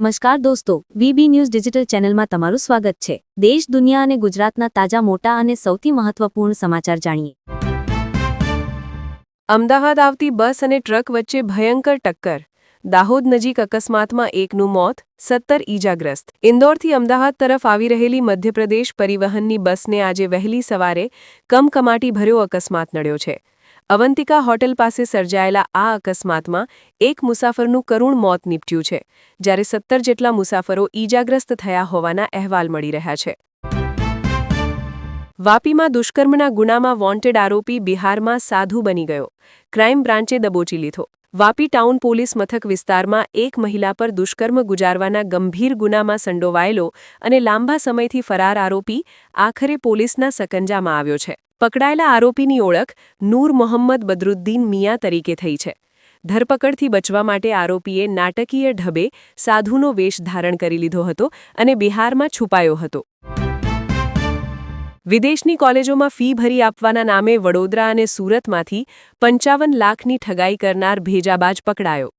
નમસ્કાર દોસ્તો, VB news digital ચેનલમાં તમારું સ્વાગત છે. દેશ, દુનિયા અને ગુજરાતના તાજા, મોટા અને સૌથી મહત્વપૂર્ણ સમાચાર જાણીએ. અમદાવાદ આવતી બસ અને ટ્રક વચ્ચે ભયંકર ટક્કર. દાહોદ નજીક અકસ્માતમાં એકનું મોત, સત્તર ઈજાગ્રસ્ત. ઇન્દોરથી અમદાવાદ તરફ આવી રહેલી મધ્યપ્રદેશ પરિવહનની બસને આજે વહેલી સવારે કમકમાટી ભર્યો અકસ્માત નડ્યો છે. અવંતિકા હોટેલ પાસે સર્જાયેલા આ અકસ્માતમાં એક મુસાફરનું કરુણ મોત નીપજ્યું છે, જ્યારે સત્તર જેટલા મુસાફરો ઈજાગ્રસ્ત થયા હોવાના અહેવાલ મળી રહ્યા છે. વાપીમાં દુષ્કર્મના ગુનામાં વોન્ટેડ આરોપી બિહારમાં સાધુ બની ગયો. ક્રાઇમ બ્રાન્ચે દબોચી લીધો. વાપી ટાઉન પોલીસ મથક વિસ્તારમાં એક મહિલા પર દુષ્કર્મ ગુજારવાના ગંભીર ગુનામાં સંડોવાયેલો અને લાંબા સમયથી ફરાર આરોપી આખરે પોલીસના સકંજામાં આવ્યો છે. પકડાયેલા આરોપીની ઓળખ નૂર મોહમ્મદ બદરુદ્દીન મિયા તરીકે થઈ છે. ધરપકડથી બચવા માટે આરોપીએ નાટકીય ઢબે સાધુનો વેશ ધારણ કરી લીધો હતો અને બિહારમાં છુપાયો હતો. વિદેશની કોલેજોમાં ફી ભરી આપવાના નામે વડોદરા અને સુરતમાંથી પંચાવન લાખની ઠગાઈ કરનાર ભેજાબાજ પકડાયો.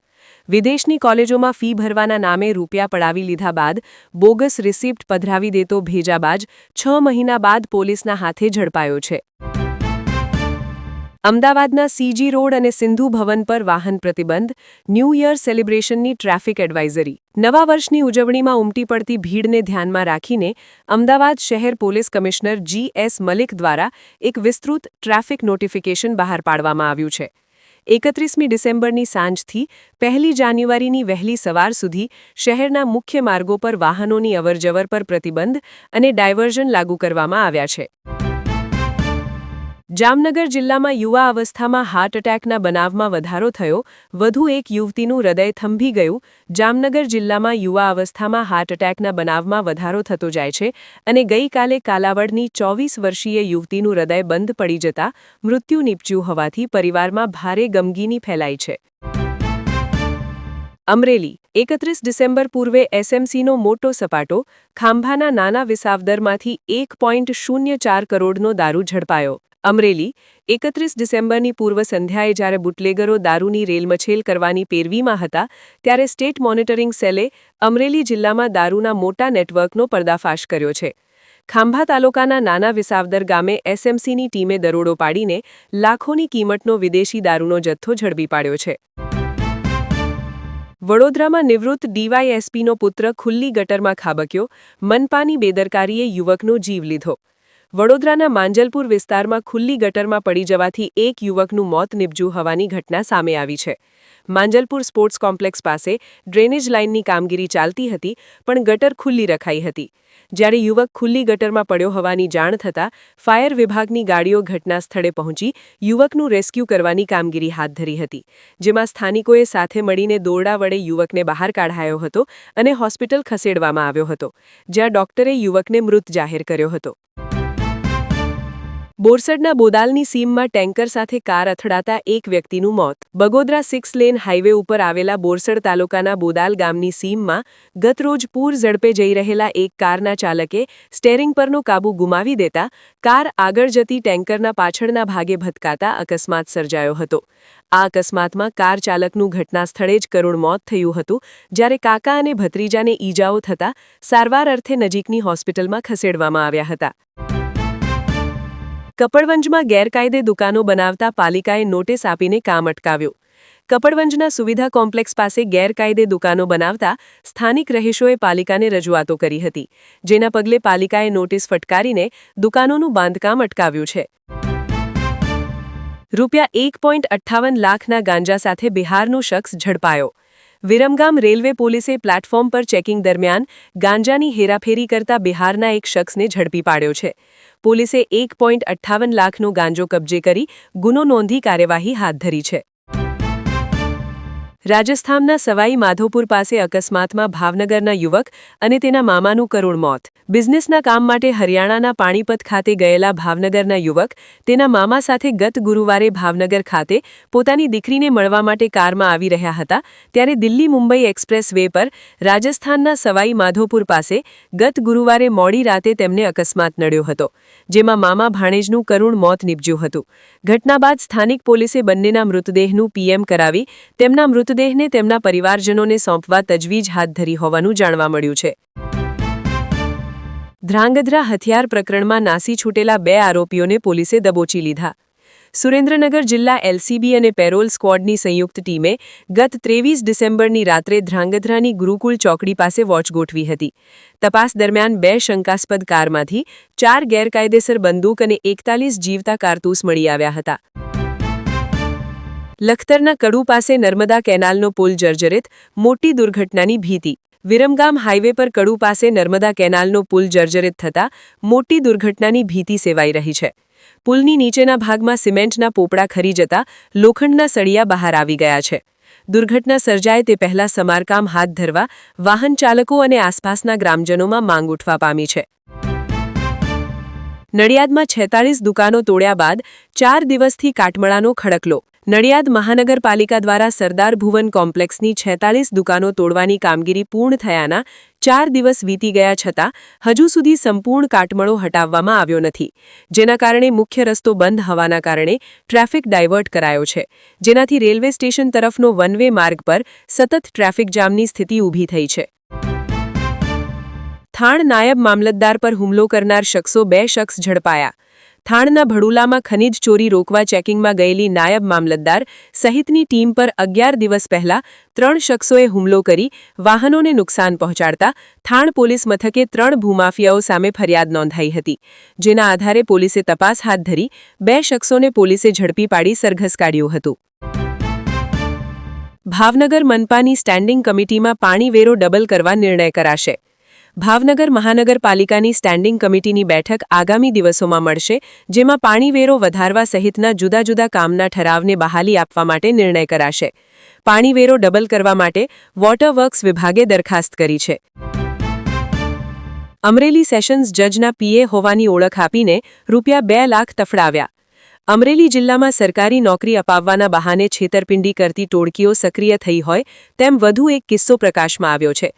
વિદેશની કોલેજોમાં ફી ભરવાના નામે રૂપિયા પડાવી લીધા બાદ બોગસ રિસિપ્ટ પધરાવી દેતો ભેજાબાજ છ મહિના બાદ પોલીસના હાથે ઝડપાયો છે. અમદાવાદના સીજી રોડ અને સિંધુ ભવન પર વાહન પ્રતિબંધ, ન્યૂ યર સેલિબ્રેશનની ટ્રાફિક એડવાઇઝરી. નવા વર્ષની ઉજવણીમાં ઉમટી પડતી ભીડને ધ્યાનમાં રાખીને અમદાવાદ શહેર police commissioner G S Malik દ્વારા એક વિસ્તૃત ટ્રાફિક નોટિફિકેશન બહાર પાડવામાં આવ્યું છે. એકત્રીસમી ડિસેમ્બરની સાંજથી પહેલી જાન્યુઆરીની વહેલી સવાર સુધી શહેરના મુખ્ય માર્ગો પર વાહનોની અવરજવર પર પ્રતિબંધ અને ડાયવર્ઝન લાગુ કરવામાં આવ્યા છે. જામનગર જિલ્લામાં યુવા અવસ્થામાં હાર્ટ એટેકના બનાવમાં વધારો થયો. વધુ એક યુવતીનું હૃદય થંભી ગયું. જામનગર જિલ્લામાં યુવા અવસ્થામાં હાર્ટ એટેકના બનાવમાં વધારો થતો જાય છે અને ગઈકાલે કાલાવડની ચોવીસ વર્ષીય યુવતીનું હૃદય બંધ પડી જતા મૃત્યુ નીપજ્યું હોવાથી પરિવારમાં ભારે ગમગીની ફેલાઈ છે. અમરેલી, એકત્રીસ ડિસેમ્બર પૂર્વે એસએમસીનો મોટો સપાટો, ખાંભાના નાના વિસાવદરમાંથી એક પોઈન્ટ શૂન્ય ચાર કરોડનો દારૂ ઝડપાયો. અમરેલી, એકત્રીસ ડિસેમ્બરની પૂર્વ સંધ્યાએ જ્યારે બુટલેગરો દારૂની રેલમછેલ કરવાની પેરવીમાં હતા, ત્યારે સ્ટેટ મોનિટરિંગ સેલે અમરેલી જિલ્લામાં દારૂના મોટા નેટવર્કનો પર્દાફાશ કર્યો છે. ખાંભા તાલુકાના નાના વિસાવદર ગામે એસએમસીની ટીમે દરોડો પાડીને લાખોની કિંમતનો વિદેશી દારૂનો જથ્થો ઝડપી પાડ્યો છે. વડોદરામાં નિવૃત્ત ડીવાયએસપીનો પુત્ર ખુલ્લી ગટરમાં ખાબક્યો, મનપાની બેદરકારીએ યુવકનો જીવ લીધો. વડોદરાના માંજલપુર વિસ્તારમાં ખુલ્લી ગટરમાં પડી જવાથી એક યુવકનું મોત નિપજ્યું હોવાની ઘટના સામે આવી છે. માંજલપુર સ્પોર્ટ્સ કોમ્પ્લેક્સ પાસે ડ્રેનેજ લાઇનની કામગીરી ચાલતી હતી, પણ ગટર ખુલ્લી રખાઈ હતી. જ્યારે યુવક ખુલ્લી ગટરમાં પડ્યો હોવાની જાણ થતાં ફાયર વિભાગની ગાડીઓ ઘટના સ્થળે પહોંચી યુવકનું રેસ્ક્યુ કરવાની કામગીરી હાથ ધરી હતી, જેમાં સ્થાનિકોએ સાથે મળીને દોરડા વડે યુવકને બહાર કાઢાયો હતો અને હોસ્પિટલ ખસેડવામાં આવ્યો હતો, જ્યાં ડોક્ટરે યુવકને મૃત જાહેર કર્યો હતો. બોરસદના બોદાલની સીમમાં ટેન્કર સાથે કાર અથડાતા એક વ્યક્તિનું મોત. બગોદરા સિક્સ લેન હાઇવે ઉપર આવેલા બોરસડ તાલુકાના બોદાલ ગામની સીમમાં ગતરોજ પૂર ઝડપે જઈ રહેલા એક કારના ચાલકે સ્ટેરિંગ પરનો કાબુ ગુમાવી દેતા કાર આગળ જતી ટેન્કરના પાછળના ભાગે ભટકાતા અકસ્માત સર્જાયો હતો. આ અકસ્માતમાં કાર ચાલકનું ઘટના સ્થળે જ કરુણ મોત થયું હતું, જ્યારે કાકા અને ભત્રીજાને ઈજાઓ થતા સારવાર અર્થે નજીકની હોસ્પિટલમાં ખસેડવામાં આવ્યા હતા. કપડવંજમાં ગેરકાયદે દુકાનો બનાવતા પાલિકાએ નોટિસ આપીને કામ અટકાવ્યું. કપડવંજના સુવિધા કોમ્પ્લેક્સ પાસે ગેરકાયદે દુકાનો બનાવતા સ્થાનિક રહીશોએ પાલિકાને રજૂઆતો કરી હતી, જેના પગલે પાલિકાએ નોટિસ ફટકારીને દુકાનોનું બાંધકામ અટકાવ્યું છે. રૂપિયા એક પોઈન્ટ અઠ્ઠાવન લાખના ગાંજા સાથે બિહારનો શખ્સ ઝડપાયો. વિરમગામ રેલવે પોલીસે પ્લેટફોર્મ પર ચેકિંગ દરમિયાન ગાંજાની હેરાફેરી કરતા બિહારના એક શખ્સને ઝડપી પાડ્યો છે. પોલીસે એક લાખનો ગાંજો કબજે કરી ગુનો નોંધી કાર્યવાહી હાથ ધરી છે. રાજસ્થાનના સવાઈ માધોપુર પાસે અકસ્માતમાં ભાવનગરના યુવક અને તેના મામાનું કરુણ મોત. બિઝનેસના કામ માટે હરિયાણાના પાણીપત ખાતે ગયેલા ભાવનગરના યુવક તેના મામા સાથે ગત ગુરુવારે ભાવનગર ખાતે પોતાની દીકરીને મળવા માટે કારમાં આવી રહ્યા હતા, ત્યારે દિલ્હી મુંબઈ એક્સપ્રેસ વે પર રાજસ્થાનના સવાઈ માધોપુર પાસે ગત ગુરુવારે મોડી રાતે તેમને અકસ્માત નડ્યો હતો, જેમાં મામા ભાણેજનું કરુણ મોત નીપજ્યું હતું. ઘટના બાદ સ્થાનિક પોલીસે બંનેના મૃતદેહનું પીએમ કરાવી તેમના મૃત મૃતદેહને તેમના પરિવારજનોને સોંપવા તજવીજ હાથ ધરી હોવાનું જાણવા મળ્યું છે. ધ્રાંગધ્રા હથિયાર પ્રકરણમાં નાસી છૂટેલા બે આરોપીઓને પોલીસે દબોચી લીધા. સુરેન્દ્રનગર જિલ્લા એલસીબી અને પેરોલ સ્ક્વોડની સંયુક્ત ટીમે ગત ત્રેવીસ ડિસેમ્બરની રાત્રે ધ્રાંગધ્રાની ગુરુકુલ ચોકડી પાસે વોચ ગોઠવી હતી. તપાસ દરમિયાન બે શંકાસ્પદ કારમાંથી ચાર ગેરકાયદેસર બંદૂક અને એકતાલીસ જીવતા કારતૂસ મળી આવ્યા હતા. લખતરના કડુ પાસે નર્મદા કેનાલનો પુલ જર્જરિત, મોટી દુર્ઘટનાની ભીતિ. વિરમગામ હાઇવે પર કડુ પાસે નર્મદા કેનાલનો પુલ જર્જરિત થતા, મોટી દુર્ઘટનાની ભીતિ સેવાઈ રહી છે. પુલની નીચેના ભાગમાં સિમેન્ટના પોપડા ખરી જતા, લોખંડના સળિયા બહાર આવી ગયા છે. દુર્ઘટના સર્જાય તે પહેલા સમારકામ હાથ ધરવા, વાહન ચાલકો અને આસપાસના ગ્રામજનોમાં માંગ ઉઠવા પામી છે. નડિયાદમાં છેતાળીસ દુકાનો તોડ્યા બાદ, ચાર દિવસથી કાટમળાનો ખડકલો. નડિયાદ મહાનગરપાલિકા દ્વારા સરદાર ભુવન કોમ્પ્લેક્સની છેતાલીસ દુકાનો તોડવાની કામગીરી પૂર્ણ થયાના ચાર દિવસ વીતી ગયા છતાં, હજુ સુધી સંપૂર્ણ કાટમળો હટાવવામાં આવ્યો નથી. જેના કારણે મુખ્ય રસ્તો બંધ હોવાના કારણે ટ્રાફિક ડાયવર્ટ કરાયો છે. જેનાથી રેલવે સ્ટેશન તરફનો વન વે માર્ગ પર સતત ટ્રાફિક જામની સ્થિતિ ઊભી થઈ છે. થાણ નાયબ મામલતદાર પર હુમલો કરનાર શખ્સો બે શખ્સ ઝડપાયા. થાણના ભડુલામાં ખનિજ ચોરી રોકવા ચેકિંગમાં ગયેલી નાયબ મામલતદાર સહિતની ટીમ પર અગિયાર દિવસ પહેલા ત્રણ શખ્સોએ હુમલો કરી વાહનોને નુકસાન પહોંચાડતા થાણ પોલીસ મથકે ત્રણ ભૂમાફિયાઓ સામે ફરિયાદ નોંધાઈ હતી, જેના આધારે પોલીસે તપાસ હાથ ધરી બે શખ્સોને પોલીસે ઝડપી પાડી સરઘસ કાઢ્યું હતું. ભાવનગર મનપાની સ્ટેન્ડિંગ કમિટીમાં પાણી વેરો ડબલ કરવા નિર્ણય કરાશે. ભાવનગર મહાનગરપાલિકાની સ્ટેન્ડિંગ કમિટીની બેઠક આગામી દિવસોમાં મળશે, જેમાં પાણીવેરો વધારવા સહિતના જુદા જુદા કામના ઠરાવને બહાલી આપવા માટે નિર્ણય કરાશે. પાણીવેરો ડબલ કરવા માટે વોટર વર્ક્સ વિભાગે દરખાસ્ત કરી છે. અમરેલી સેશન્સ જજના પીએ હોવાની ઓળખ આપીને રૂપિયા બે લાખ તફડાવ્યા. અમરેલી જિલ્લામાં સરકારી નોકરી અપાવવાના બહાને છેતરપિંડી કરતી ટોળકીઓ સક્રિય થઈ હોય તેમ વધુ એક કિસ્સો પ્રકાશમાં આવ્યો છે.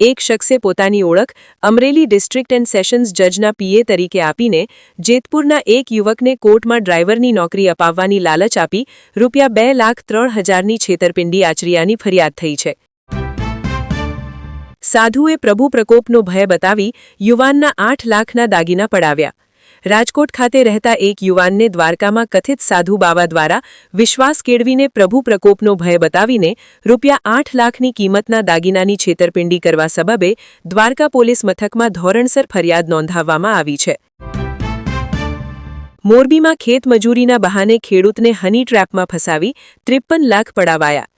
એક શખ્સે પોતાની ઓળખ અમરેલી ડિસ્ટ્રિક્ટ એન્ડ સેશન્સ જજના પીએ તરીકે આપીને જેતપુરના એક યુવકને કોર્ટમાં ડ્રાઈવરની નોકરી અપાવવાની લાલચ આપી રૂપિયા બે લાખ ત્રણ હજારની છેતરપિંડી આચર્યાની ફરિયાદ થઈ છે. સાધુએ પ્રભુ પ્રકોપનો ભય બતાવી યુવાનના આઠ લાખના દાગીના પડાવ્યા. રાજકોટ ખાતે રહેતા એક યુવાનને દ્વારકામાં કથિત સાધુ બાવા દ્વારા વિશ્વાસ કેળવીને પ્રભુ પ્રકોપનો ભય બતાવીને રૂપિયા આઠ લાખની કિંમતના દાગીનાની છેતરપિંડી કરવા સબબે દ્વારકા પોલીસ મથકમાં ધોરણસર ફરિયાદ નોંધાવવામાં આવી છે. મોરબીમાં ખેતમજૂરીના બહાને ખેડૂતને હની ટ્રેપમાં ફસાવી ત્રેપન લાખ પડાવાયા.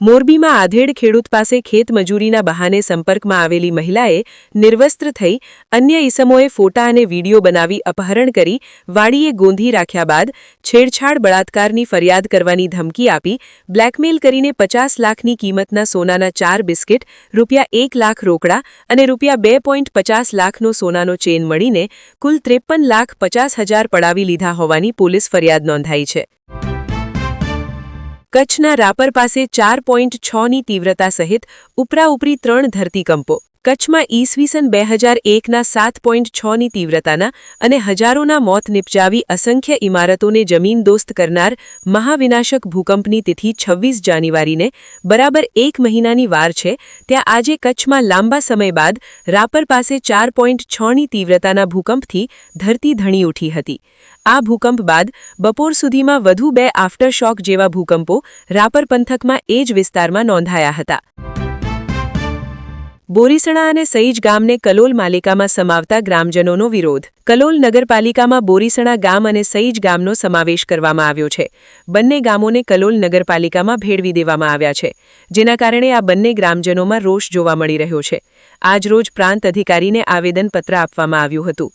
મોરબીમાં આધેડ ખેડૂત પાસે ખેતમજૂરીના બહાને સંપર્કમાં આવેલી મહિલાએ નિર્વસ્ત્ર થઈ અન્ય ઈસમોએ ફોટા અને વીડિયો બનાવી અપહરણ કરી, વાડીએ ગોંધી રાખ્યા બાદ છેડછાડ બળાત્કારની ફરિયાદ કરવાની ધમકી આપી, બ્લેકમેલ કરીને પચાસ લાખની કિંમતના સોનાના ચાર બિસ્કિટ, રૂપિયા એક લાખ રોકડા અને રૂપિયા બે પોઈન્ટ પચાસ લાખનો સોનાનો ચેન મળીને કુલ ત્રેપન લાખ પચાસ હજાર પડાવી લીધા હોવાની પોલીસ ફરિયાદ નોંધાઈ છે. કચ્છના રાપર પાસે ચાર પોઈન્ટ છની તીવ્રતા સહિત ઉપરાઉપરી ત્રણ ધરતીકંપો. કચ્છમાં ઈસવીસન બે હજાર એકના સાત પોઈન્ટ છની તીવ્રતાના અને હજારોના મોત નિપજાવી અસંખ્ય ઇમારતોને જમીનદોસ્ત કરનાર મહાવિનાશક ભૂકંપની તિથિ છવ્વીસ જાન્યુઆરીને બરાબર એક મહિનાની વાર છે, ત્યાં આજે કચ્છમાં લાંબા સમય બાદ રાપર પાસે ચાર પોઈન્ટ છની તીવ્રતાના ભૂકંપથી ધરતી ધણી ઉઠી હતી. આ ભૂકંપ બાદ બપોર સુધીમાં વધુ બે આફ્ટરશોક જેવા ભૂકંપો રાપર પંથકમાં એ જ વિસ્તારમાં નોંધાયા હતા. બોરીસણા અને સઈજ ગામને કલોલ માલિકામાં સમાવતા ગ્રામજનોનો વિરોધ. કલોલ નગરપાલિકામાં બોરીસણા ગામ અને સઈજ ગામનો સમાવેશ કરવામાં આવ્યો છે. બંને ગામોને કલોલ નગરપાલિકામાં ભેળવી દેવામાં આવ્યા છે, જેના કારણે આ બંને ગ્રામજનોમાં રોષ જોવા મળી રહ્યો છે. આજરોજ પ્રાંત અધિકારીને આવેદનપત્ર આપવામાં આવ્યું હતું.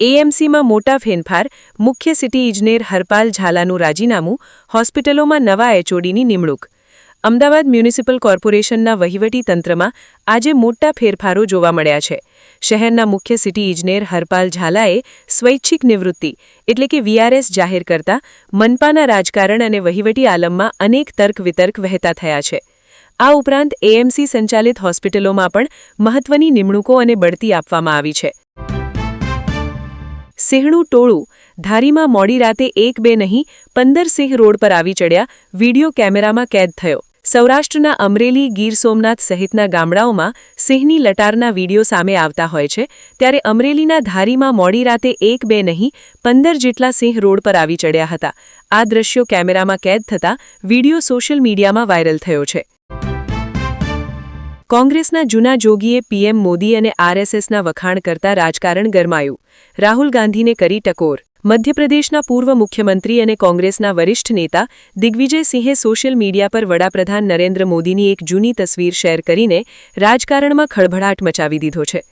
એએમસીમાં મોટા ફેરફાર, મુખ્ય સિટી ઇજનેર હરપાલ ઝાલાનું રાજીનામું, હોસ્પિટલોમાં નવા એચઓડીની નિમણૂક. અમદાવાદ મ્યુનિસિપલ કોર્પોરેશનના વહીવટી તંત્રમાં આજે મોટા ફેરફારો જોવા મળ્યા છે. શહેરના મુખ્ય સિટી ઇજનેર હરપાલ ઝાલાએ સ્વૈચ્છિક નિવૃત્તિ, એટલે કે વીઆરએસ જાહેર કરતા, મનપાના રાજકારણ અને વહીવટી આલમમાં અનેક તર્ક વિતર્ક વહેતા થયા છે. આ ઉપરાંત એએમસી સંચાલિત હોસ્પિટલોમાં પણ મહત્વની નિમણૂકો અને બઢતી આપવામાં આવી છે. સિંહણું ટોળું, ધારીમાં મોડી રાતે એક બે નહીં, પંદર સિંહ રોડ પર આવી ચડ્યા, વીડિયો કેમેરામાં કેદ થયો. સૌરાષ્ટ્રના અમરેલી, ગીર સોમનાથ સહિતના ગામડાઓમાં સિંહની લટારના વીડિયો સામે આવતા હોય છે, ત્યારે અમરેલીના ધારીમાં મોડી રાતે એક બે નહીં, પંદર જેટલા સિંહ રોડ પર આવી ચડ્યા હતા. આ દ્રશ્યો કેમેરામાં કેદ થતાં વીડિયો સોશિયલ મીડિયામાં વાયરલ થયો છે. કોંગ્રેસના જૂના જોગીએ પીએમ મોદી અને આરએસએસના વખાણ કરતા રાજકારણ ગરમાયું. રાહુલ ગાંધીને કરી ટકોર. મધ્યપ્રદેશના પૂર્વ મુખ્યમંત્રી અને કોંગ્રેસના વરિષ્ઠ નેતા દિગ્વિજયસિંહે સોશિયલ મીડિયા પર વડાપ્રધાન નરેન્દ્ર મોદીની એક જૂની તસવીર શેર કરીને રાજકારણમાં ખળભળાટ મચાવી દીધો છે.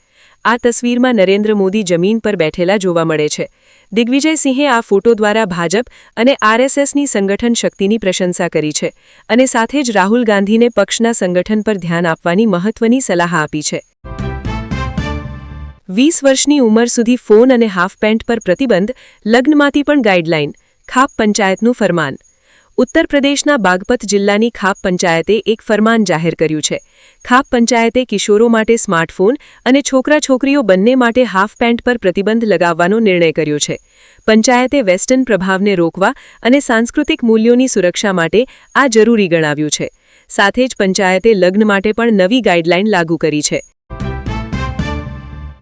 આ તસવીરમાં નરેન્દ્ર મોદી જમીન પર બેઠેલા જોવા મળે છે. દિગ્વિજયસિંહે આ ફોટો દ્વારા ભાજપ અને આરએસએસની સંગઠન શક્તિની પ્રશંસા કરી છે અને સાથે જ રાહુલ ગાંધીને પક્ષના સંગઠન પર ધ્યાન આપવાની મહત્વની સલાહ આપી છે. વીસ વર્ષની ઉંમર સુધી ફોન અને હાફ પેન્ટ પર પ્રતિબંધ, લગ્નમાંથી પણ ગાઈડલાઈન, ખાપ પંચાયતનું ફરમાન. ઉત્તર પ્રદેશના બાગપત જિલ્લાની ખાપ પંચાયતે એક ફરમાન જાહેર કર્યું છે. ખાપ પંચાયતે કિશોરો માટે સ્માર્ટફોન અને છોકરા છોકરીઓ બંને માટે હાફ પેન્ટ પર પ્રતિબંધ લગાવવાનો નિર્ણય કર્યો છે. પંચાયતે વેસ્ટર્ન પ્રભાવને રોકવા અને સાંસ્કૃતિક મૂલ્યોની સુરક્ષા માટે આ જરૂરી ગણાવ્યું છે. સાથે જ પંચાયતે લગ્ન માટે પણ નવી ગાઈડલાઈન લાગુ કરી છે.